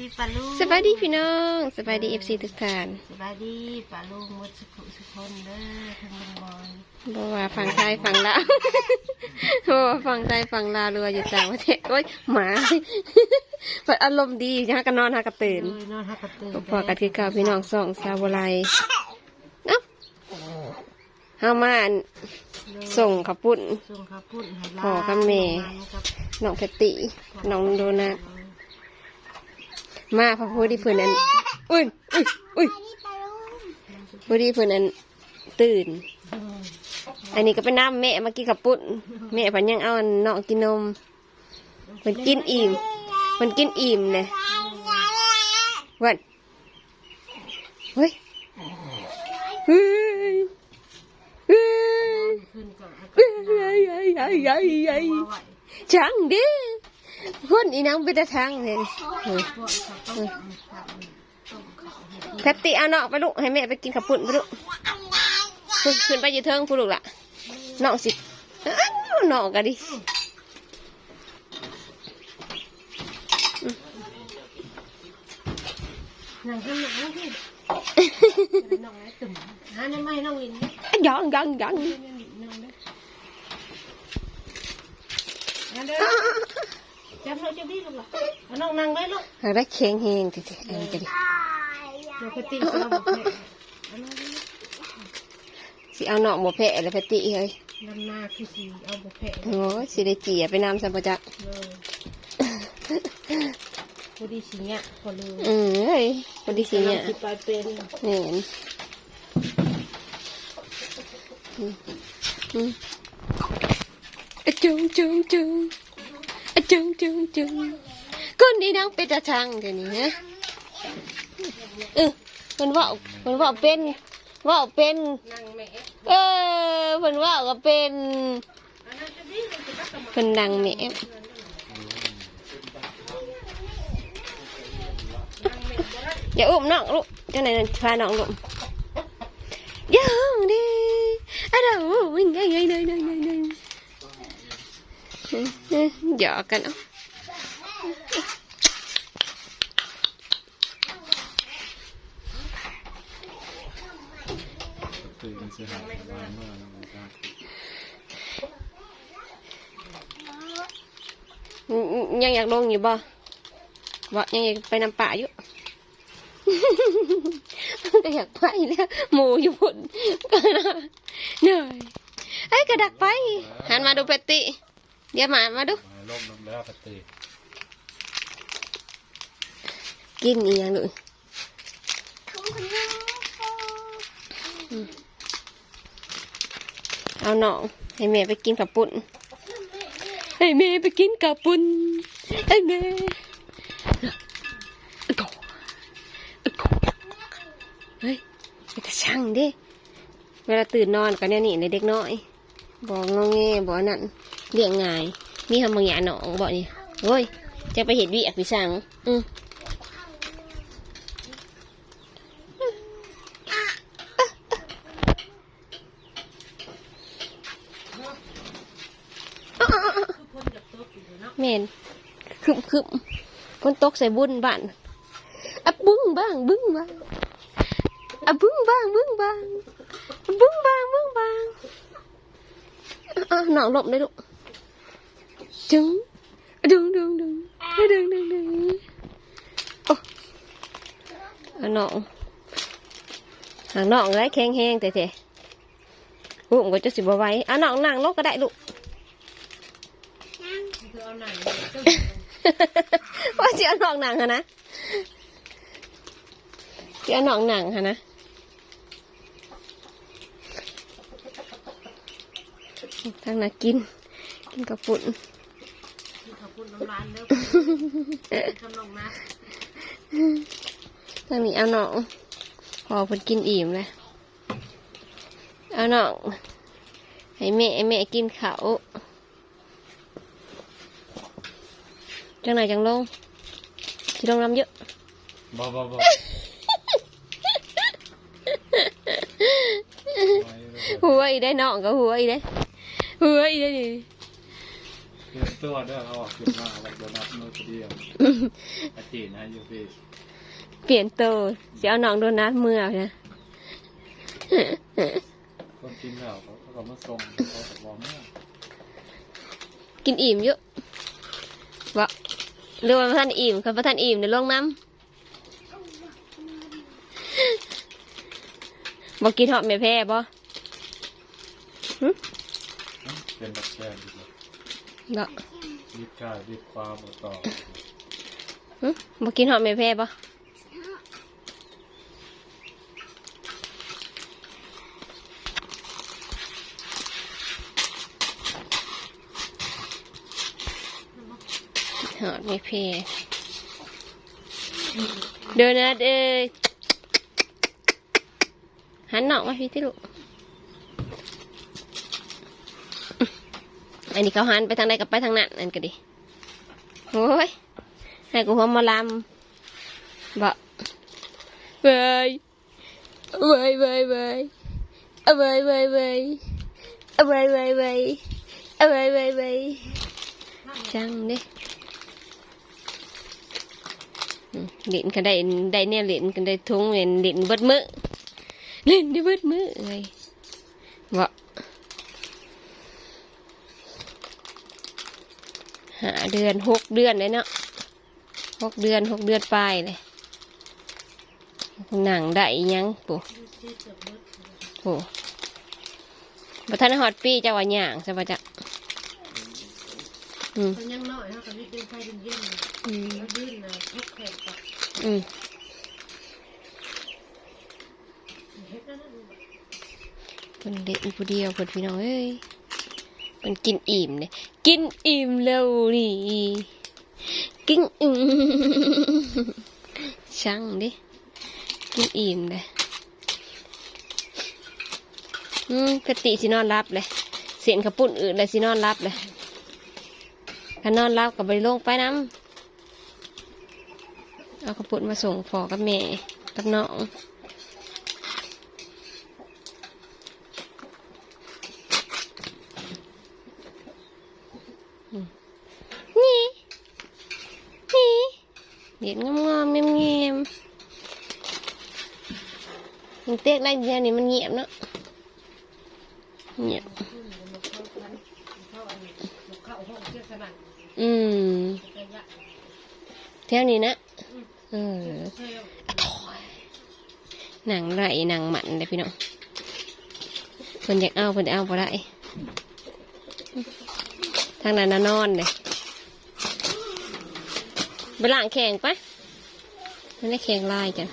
ดีปลาลูกสบายดีพี่น้องสบายดีเอฟซีทุกท่านสบายดีปลาลูกหมดสุขสุขคนเด้อทั้งลุงบอยบอกว่าฝั่งไทยฝั่งลาวบอกว่าฝั่งไทยฝั่งลาวเรืออยู่ต่างประเทศโอ้ยหมาเปิดอารมณ์ดีฮะกันนอนฮะกันตื่นเลยนอนฮักกระตือพอกันคือเก่าพี่น้องสองสาวไลเอ้าเฮามาอั่นส่งขับปุ่นส่งข้าวปุ้นให้พ่อกับแม่กับน้องเพตติน้องโดนัท มาพระพูดที่เพื่อนนั้นอุ้ยอุ้ยอุ้ยพูดที่เพื่อนนั้นตื่น อันนี้ก็เป็นน้ำแม่มากินกับปุ้นแม่ผันยังเอาอันน้องกินนมมันกินอิ่ม มันกินอิ่มเลยวันเฮ้ยเฮ้ยเฮ้ยขึ้นก่อนเฮ้ยเฮ้ยเฮ้ยเฮ้ยเฮ้ยเฮ้ยว่าไหวช่างดิ คนอีนังเป็นตาช่างเลยพวกเขาต้องข้าวต้มข้าวให้แพตติเอาน้อไปลูกให้แม่ไปกินขับปุ่นไปลูกขึ้นขึ้นไปอยู่เทิงพูลูกละน้อสิอ้าวน้อกันดินั่งขึ้นหนังที่น้อนไม้น้องลินยังยังยังน้อน จับเราจะดีลูกล่ะเอาน้องนั่งไว้ลูกหาได้แข็งแหงทีๆเออจะดิเดี๋ยวกติเราบอกให้เอาน้องไว้สิเอาน้องบ่แพะเลยแพตติเฮ้ยลำหน้าคือสีเอาบุเพะโอ้ยสิได้เจียไปนำสัมปจักษ์เลยพอดีสีเนี้ยพอลืมอืมเฮ้ยพอดีสิเนี่ยสิไปเป็นนี่นอืมอืมอะจุงจุงจุงอะ จุงจุงจุงคนดีนังเป็นตาช่างเดี๋ยวนี้นะเออมันว่ามันว่าเป็นว่าเป็นเออเพิ่นว่าก็เป็นอันนั้นจะดีเลยจะต้องแม่อย่าอุ้มน้องลูกเจ้าไหนนั่นพาน้องลูกอย่าอุ้มดิอะเดี๋ยววิ่งไงไงไงไงไง ไงหยอกกันเอะตื่นกันเสียหายบ้านเมื่อเราไม่ทราบยังอยากลงอยู่บ่บ่ยังอยากไปนำป่าอยู่ก็อยากไปแล้วหมูอยู่พุ่นก็น่าเหนื่อยไอ้ยกระดักไปหันมาดูเป็ดติ เดี๋ยวหมามาดูมาล่มลงแล้วก็ตื่นกินอีหยังเลยอืมเอาหนองให้แม่ไปกินกับปุ่นให้แม่ไปกินกับปุ่นให้แม่อะโกอะโกเฮ้ยไปแต่ช่างเด้เวลาตื่นนอนก็เนี่ยนี่ในเด็กน้อย บอกงอแงบอกนั่น เลี้ยงง่ายมีทำบางอย่างหนองบอกนี่โอ้ยจะไปเห็นวิอักพิสังอืมคนจับตัวอยู่เมนคึมคึมคนตกใส่บุญบ้านอะบึ้งบ้าง บึ้งบ้างอะบึ้งบ้างบึ้งบ้างบึ้งบ้างบึ้งบ้างอะหนองหลบได้ลูก จึงดึงดึงดึงดึงดึงดึงโอ้อหนองหางหนองไรแข็งแห้งแต่แต่อุ้มก็จะสิบไว้อะหนองนั่งลงก็ได้ลูกคือเอาเจ้าว่าจะเอหนองหนังฮะนะจะเอาหนองหนังฮะนะทางนักกิน กินกับปุ่น ที่เขาพูดน้ำลายเด้อทำลงนะทางนี้เอาหนองพอเพิ่นกินอิ่มเลยเอาหนองให้แม่ให้แม่กินเขาวจังไหนจังลงที่ลงน้ำเยอะบ่บ่บ่หัวอีได้น้องก็หัวอีได้หัวอีได้นี่ เตรียมตัวเด้อเขาออกขึ้นมาแบบโดนัทมือคนเดียวอาจีนะยูฟีเปลี่ยนโตวจะเอาน้องโดนัทเมื่อนะคนกินแล้วเขาเขาก็มาส่งเขาก็บอกเมื่อกินอิ่มเยอะบ่หรือว่าบ่ท่านอิ่มครับบ่ท่านอิ่มเดี๋ยวลงน้ำบอกกินหอมแม่แพ้บ่เป็นแบบแกนดี เลยบ่รีบกายรีบคว้าบต่อหึบอกกินหอมแม่แพ้บ่หอมแม่แพ้เดินนะเอ้ยหันหนอกมาพี่ที่ลูก อันนี้เขาหันไปทางใดกับไปทางนั้นนั่นก็ดีโอ้ยให้กูหัวหมาลำบอกเว้ยเว้ยเว้ยเว้ยเอาเว้ยเว้ยเว้ยเอาเว้ยเว้ยเว้ยเอาเว้ยเว้ยเว้ยจังเด้อืมเล่นกันได้ได้เนี่ยเล่นกันได้ทุ่งเล่นเล่นเบิดมือเล่นได้เบิดมือเลยบอก หาเดือนหกเดือนเลยเนาะหกเดือนหกเดือนปลายเลยหนังได้อีหยังปูโอ้บัทันฮอดปีเจ้าว่าหย่างใช่ปะจ๊ะอืมมันยังน้อยเนาะกับวิทย์เดินไฟเย็นๆอืมแล้วยื่นนะทุกแขกกับอืมเฮ็ดนั่นนั่นเป็นเด็กผู้เดียวเพิ่นพี่น้องเอ้ย เป็นกินอิ่มเลยกินอิ่มแล้วนี่กินอิ่มช่างดิกินอิ่มเลยอืมกติสินอนรับเลยเสียนกระปุ่นอื่นเลยสินอนรับเลยถ้านอนรับกับบริลงไปน้ำเอากระปุ่นมาส่งพอกับแม่กับน้อง นี่นี่ เด็ดงามงามๆเงียบเงียบมันเต๊กได้เดียวนี่มันเงียบเนาะเงียบเข้าอันนี้เข้าห้องเที่ยวสนั่นอืมระยะแถวนี้นะเออเที่ยวอะโถยหนังไรหนังหมันเลยพี่น้องเพิ่นอยากเอาเพิ่นเอาพอได้ทางนั้นน่ะนอนเลย ไปล้างแข่งปะมันได้แข่งลายกัน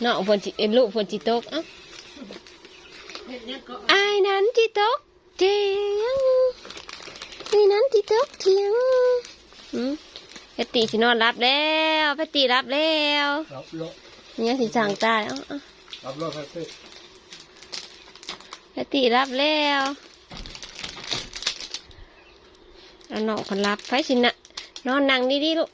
เนาะเพนจิเอ็นลูกเพนจิตกเอ้าเฮ็ดเนี่ยก็ไอ้ายนั้นจิตกเทียงไอ้นั้นจิตกเทียงอืมเพชรตีสินอนรับแล้วเพชรตีรับแล้วรับโลยังสิสั่งตายเอ้าเอ้ารับโลครับเต้เพชรตีรับแล้ว เอาน้องคนรับไปสินะนอนนั่งดีๆลูก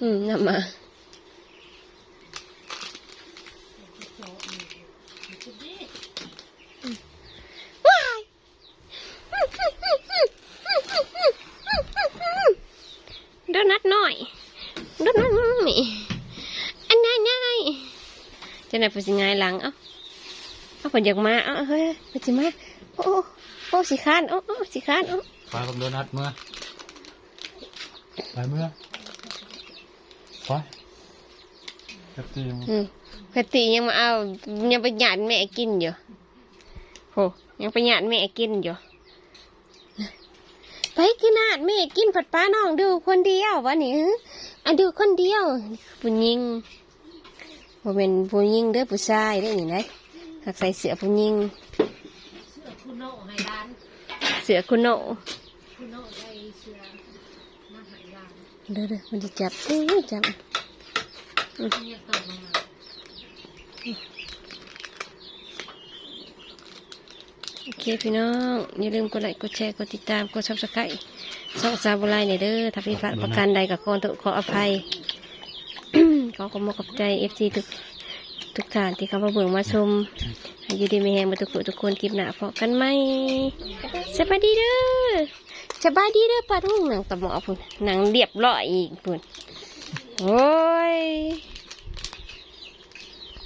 อืมนำมาว้ายโดนัทหน่อยโดนัทนี่อันง่ายง่ายๆจะไหนเป็นสิงายหลังเอ้า เอาผลอยากมาเอ้าเฮ้ยเป็นสิมาโอ้โอ้โอ้สิคร้านโอ้โอ้สิคร้านโอ้ไปกับโดนัทเมื่อไปเมื่อไปกระตีมอืมกติยังมาเอายังไปหยาดแม่กินอยู่โหยังไปหยาดแม่กินอยู่ไปกินหยาดแม่กินผัดปลาน้องดูคนเดียววะนี่ฮะอะดูคนเดียวผู้หญิงบ่เป็นผู้หญิงเด้อผู้ชายได้อนี่นะ หากใส่เสื้อผู้หญิงเสื้อคุณโน่ให้ร้านเสื้อคุณโนคุณโน่ได้เสื้อมาให้ร้านเด้อเด้อมันจะจับอื้อจับเนี่ยต่อมาโอเคพี่น้อง อย่าลืมกดไลค์กดแชร์กดติดตามกดซับสไครต์ส่องซาบุไลเนี่ยเด้อถ้าผิดพลาดประการใดกับขอโทษขออภัย ขอขอบคุณขอบใจเอฟซีทุก ทุกท่านที่เข้ามาเบิ่งมาชมอยู่ดีมีแฮงมาทุกคนทุกคนคลิปหน้าพอกันไหมสบายดีเด้อสบายดีเด้อปลาทุ่งหนังตะหมอพุ่นหนังเรียบร้อยอีกพุ่นโอ้ย